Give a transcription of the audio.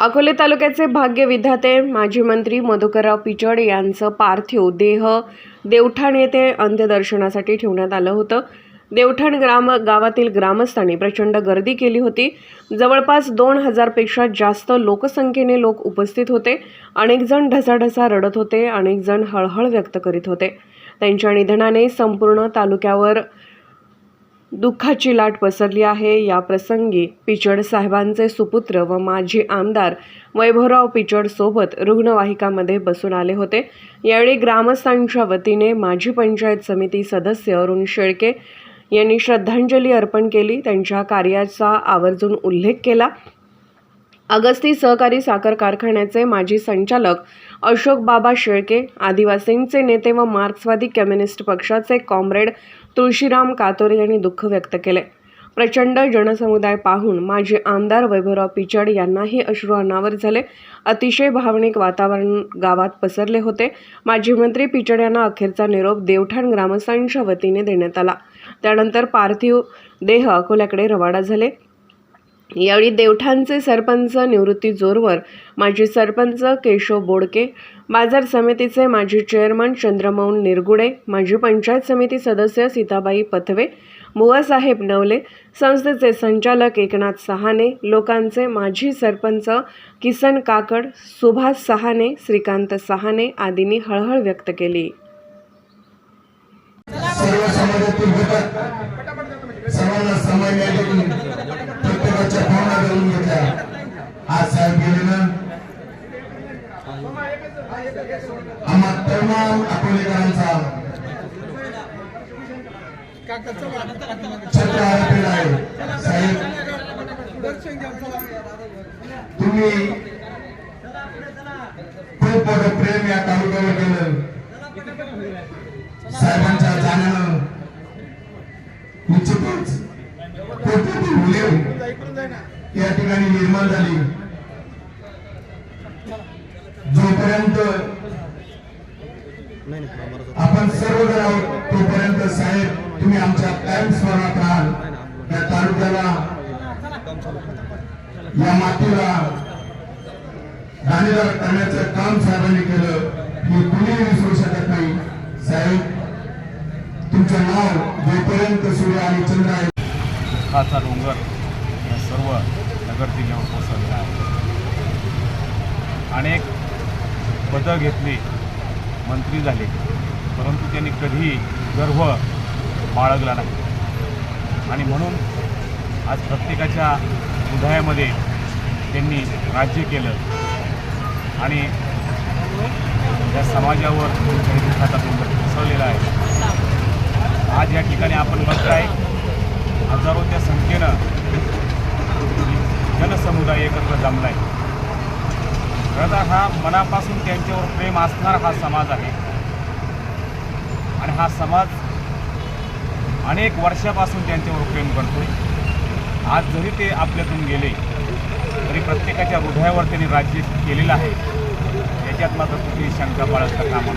अकोले तालुक्याचे भाग्य विधाते माजी मंत्री मधुकरराव पिचड यांचं पार्थिव देह देवठाण येथे अंत्यदर्शनासाठी ठेवण्यात आलं होतं. देवठाण ग्राम गावातील ग्रामस्थांनी प्रचंड गर्दी केली होती. जवळपास दोन हजारपेक्षा जास्त लोकसंख्येने लोक उपस्थित होते. अनेकजण ढसाढसा रडत होते अनेकजण हळहळ व्यक्त करीत होते. त्यांच्या निधनाने संपूर्ण तालुक्यावर दुःखाची लाट पसरली आहे. या प्रसंगी पिचड साहेबांचे सुपुत्र व माजी आमदार वैभवराव पिचड सोबत रुग्णवाहिकामध्ये बसून आले होते. यावेळी ग्रामस्थांच्या वतीने माजी पंचायत समिती सदस्य अरुण शेळके यांनी श्रद्धांजली अर्पण केली. त्यांच्या कार्याचा आवर्जून उल्लेख केला. अगस्ती सहकारी साखर कारखान्याचे माजी संचालक अशोक बाबा शेळके आदिवासींचे नेते व मार्क्सवादी कम्युनिस्ट पक्षाचे कॉम्रेड तुळशीराम कातोरे यांनी दुःख व्यक्त केले प्रचंड जनसमुदाय पाहून माजी आमदार वैभवराव पिचड यांनाही अश्रू अनावर झाले. अतिशय भावनिक वातावरण गावात पसरले होते. माजी मंत्री पिचड यांना अखेरचा निरोप देवठाण ग्रामस्थांच्या वतीने देण्यात आला. त्यानंतर पार्थिव देह अकोल्याकडे रवाना झाले. यावेळी देवठाणचे सरपंच निवृत्ती जोरवर माजी सरपंच केशव बोडके बाजार समितीचे माजी चेअरमन चंद्रमौन निरगुडे माजी पंचायत समिती सदस्य सीताबाई पथवे बुवासाहेब नवले संस्थेचे संचालक एकनाथ सहाने लोकांचे माजी सरपंच किसन काकड सुभाष सहाने श्रीकांत सहाने आदींनी हळहळ व्यक्त केली. सर्व घेतल्या आम्हा तमाम अकोलेकरांचा छत्र आरोपीला आहे साहेब तुम्ही खूप मोठं प्रेम या तालुक्यावर केलं साहेबांच्या जाण्यानं निश्चितच कोणती मुले या ठिकाणी निर्माण झाली जोपर्यंत आपण सर्वजण आहोत तोपर्यंत साहेब तुम्ही आमच्या कायम स्मरणात राहाल. या तालुक्याला या मातीला दाणेदार करण्याचं काम साहेबांनी केलं. हे कुणीही विसरू शकत नाही. साहेब तुमचं नाव जोपर्यंत सूर्य आणि चंद्र आहे. दुःखाचा डोंगर या सर्व नगर जिल्ह्यावर कोसळलेला आहे. अनेक पदं घेतली मंत्री झाले. परंतु त्यांनी कधीही गर्व बाळगला नाही. आणि म्हणून आज प्रत्येकाच्या हृदयामध्ये त्यांनी राज्य केलं. आणि या समाजावर बसवलेला आहे. आज या ठिकाणी आपण बघताय हजारोच्या संख्येनं जनसमुदाय एकत्र जमलाय. खरं हा मनापासून त्यांच्यावर प्रेम असणारा हा समाज आहे. आणि हा समाज अनेक वर्षापासून त्यांच्यावर प्रेम करतोय. आज जरी ते आपल्यातून गेले तरी प्रत्येकाच्या हृदयावर त्यांनी राज्य केलेलं आहे. याच्यात मात्र कुठेही शंका बाळगता कामा